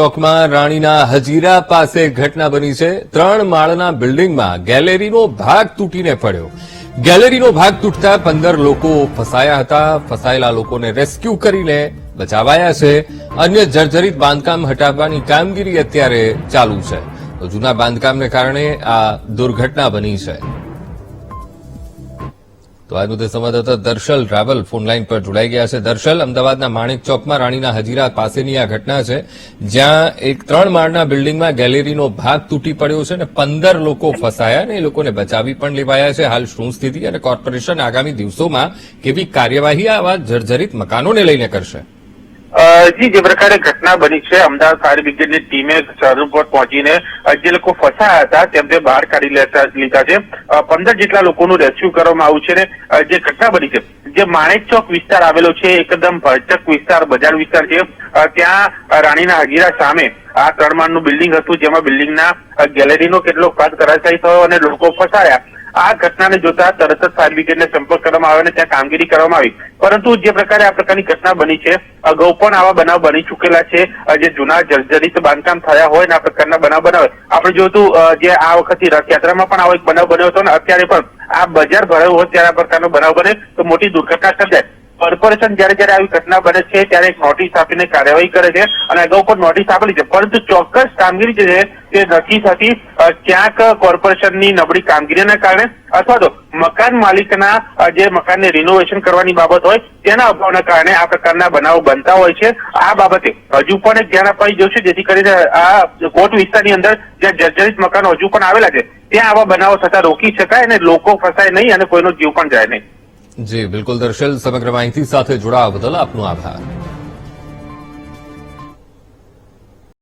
ચોકમાં રાણીના હજીરા પાસે ઘટના બની છે. ત્રણ માળના બિલ્ડિંગમાં ગેલેરીનો ભાગ તૂટીને પડ્યો. ગેલેરીનો ભાગ તૂટતા પંદર લોકો ફસાયા હતા. ફસાયેલા લોકોને રેસ્ક્યુ કરીને બચાવાયા છે. અન્ય જર્જરિત બાંધકામ હટાવવાની કામગીરી અત્યારે ચાલુ છે. જૂના બાંધકામને કારણે આ દુર્ઘટના બની છે. તો આ મુદ્દે સંવાદદાતા દર્શલ રાવલ ફોનલાઈન પર જોડાઈ ગયા છે. દર્શલ, અમદાવાદના માણેક ચોકમાં રાણીના હજીરા પાસેની આ ઘટના છે, જ્યાં એક ત્રણ માળના બિલ્ડિંગમાં ગેલેરીનો ભાગ તૂટી પડ્યો છે અને પંદર લોકો ફસાયા અને એ લોકોને બચાવી પણ લેવાયા છે. હાલ શું સ્થિતિ અને કોર્પોરેશન આગામી દિવસોમાં કેવી કાર્યવાહી આવા જર્જરિત મકાનોને લઈને કરશે? જી, જે પ્રકારે ઘટના બની છે, અમદાવાદ ફાયર બ્રિગેડની ટીમે સ્થળ ઉપર પહોંચીને જે લોકો ફસાયા હતા, તેમને બહાર કાઢી લેતા, લીધા છે. પંદર જેટલા લોકોનું રેસ્ક્યુ કરવામાં આવ્યું છે ને જે ઘટના બની છે, જે માણેક ચોક વિસ્તાર આવેલો છે, એકદમ ભરચક વિસ્તાર, બજાર વિસ્તાર છે ત્યાં રાણીના હજીરા સામે આ ત્રણ માળનું બિલ્ડિંગ હતું, જેમાં બિલ્ડિંગના ગેલેરીનો કેટલો ભાગ ધરાશાયી થયો અને લોકો ફસાયા. આ ઘટનાને જોતા તરત જ ફાયર બ્રિગેડને સંપર્ક કરવામાં આવ્યો અને ત્યાં કામગીરી કરવામાં આવી. પરંતુ જે પ્રકારે આ પ્રકારની ઘટના બની છે, અગાઉ પણ આવા બનાવ બની ચૂકેલા છે. જે જૂના જર્જરિત બાંધકામ થયા હોય ને આ પ્રકારના બનાવ બનાવે. આપણે જોયું હતું જે આ વખતે રથયાત્રામાં પણ આવો એક બનાવ બન્યો હતો ને અત્યારે પણ આ બજાર ભરાયું હોય ત્યારે આ પ્રકારનો બનાવ બને તો મોટી દુર્ઘટના સર્જાય. કોર્પોરેશન જ્યારે જ્યારે આવી ઘટના બને છે, ત્યારે એક નોટિસ આપીને કાર્યવાહી કરે છે અને અગાઉ પણ નોટિસ આપેલી છે. પરંતુ ચોક્કસ કામગીરી જે છે, તે નથી થતી. ક્યાંક કોર્પોરેશનની નબળી કામગીરીના કારણે અથવા તો મકાન માલિકના જે મકાનને રિનોવેશન કરવાની બાબત હોય, તેના અભાવના કારણે આ પ્રકારના બનાવો બનતા હોય છે. આ બાબતે હજુ પણ એક ધ્યાન અપાઈ જશે જેથી કરીને આ કોટ વિસ્તારની અંદર જ્યાં જર્જરિત મકાનો હજુ પણ આવેલા છે, ત્યાં આવા બનાવો થતા રોકી શકાય અને લોકો ફસાય નહીં અને કોઈનો જીવ પણ જાય નહીં. જી, બિલકુલ દર્શલ, સમગ્ર માહિતી સાથે જોડાવા બદલ આપનો આભાર.